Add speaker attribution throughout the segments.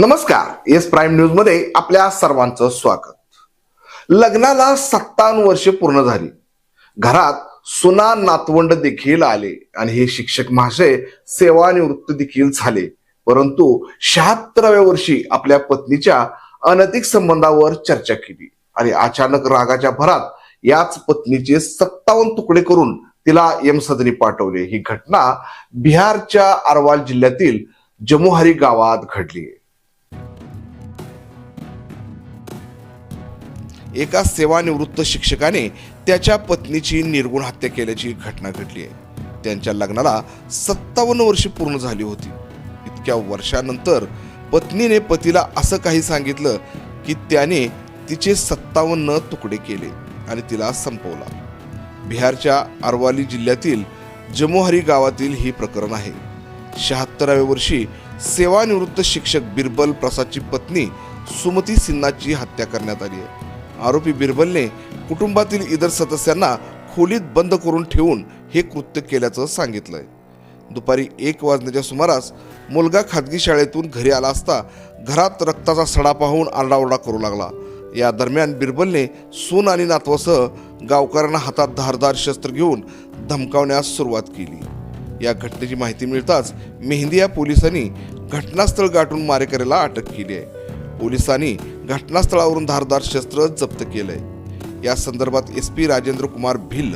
Speaker 1: नमस्कार. Yes prime न्यूजमध्ये आपल्या सर्वांचं स्वागत. लग्नाला सत्तावन्न वर्षे पूर्ण झाली. घरात सुना नातवंड देखील आले आणि हे शिक्षक महाशय सेवानिवृत्त देखील झाले. परंतु शहात्तराव्या वर्षी आपल्या पत्नीच्या अनैतिक संबंधावर चर्चा केली आणि अचानक रागाच्या भरात याच पत्नीचे सत्तावन्न तुकडे करून तिला यमसदनी पाठवले. ही घटना बिहारच्या अरवाल जिल्ह्यातील जमुहारी गावात घडली एका सेवानिवृत्त शिक्षकाने त्याच्या पत्नीची निर्गुण हत्या केल्याची घटना घडली आहे. त्यांच्या लग्नाला सत्तावन्न वर्षे पूर्ण झाली होती. इतक्या वर्षानंतर पत्नीने पतीला असं काही सांगितलं की त्याने तिचे सत्तावन्न तुकडे केले आणि तिला संपवला. बिहारच्या अरवाली जिल्ह्यातील जमोहरी गावातील ही प्रकरण आहे. शहात्तराव्या वर्षी सेवानिवृत्त शिक्षक बिरबल प्रसादची पत्नी सुमती सिन्हाची हत्या करण्यात आली आहे. आरोपी बिरबलने कुटुंबातील इतर सदस्यांना खोलीत बंद करून ठेवून हे कृत्य केल्याचं सांगितलंय. दुपारी एक वाजण्याच्या सुमारास मुलगा खाजगी शाळेतून घरी आला असता घरात रक्ताचा सडा पाहून आरडाओरडा करू लागला. या दरम्यान बिरबलने सून आणि नातवासह गावकऱ्यांना हातात धारदार शस्त्र घेऊन धमकावण्यास सुरुवात केली. या घटनेची माहिती मिळताच मेहंदिया पोलिसांनी घटनास्थळ गाठून मारेकऱ्याला अटक केली आहे. पोलिसांनी घटनास्थळावरून धारदार शस्त्र जप्त केलंय. या संदर्भात एस पी राजेंद्र कुमार भिल्ल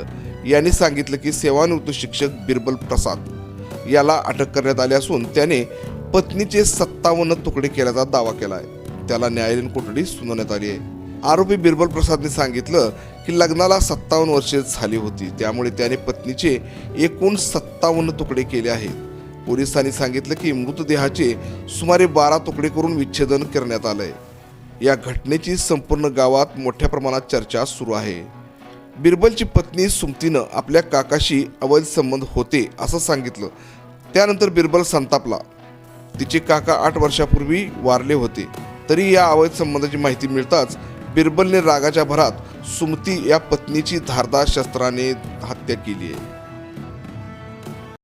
Speaker 1: यांनी सांगितलं की सेवानिवृत्त शिक्षक बिरबल प्रसाद याला अटक करण्यात आली असून त्याने पत्नीचे सत्तावन्न तुकडे केल्याचा दावा केला आहे त्याला न्यायालयीन कोठडी सुनावण्यात आली आहे. आरोपी बिरबल प्रसादने सांगितलं की लग्नाला सत्तावन्न वर्षे झाली होती. त्यामुळे त्याने पत्नीचे एकूण सत्तावन्न तुकडे केले आहेत. पोलिसांनी सांगितलं की मृतदेहाचे सुमारे बारा तुकडे करून विच्छेदन करण्यात आलंय. या घटनेची संपूर्ण गावात मोठ्या प्रमाणात चर्चा सुरू आहे. बिरबलची पत्नी सुमतीनं आपल्या काकाशी अवैध संबंध होते असं सांगितलं. त्यानंतर बिरबल संतापला. तिचे काका आठ वर्षापूर्वी वारले होते. तरी या अवैध संबंधाची माहिती मिळताच बिरबलने रागाच्या भरात सुमती या पत्नीची धारदार शस्त्राने हत्या केली आहे.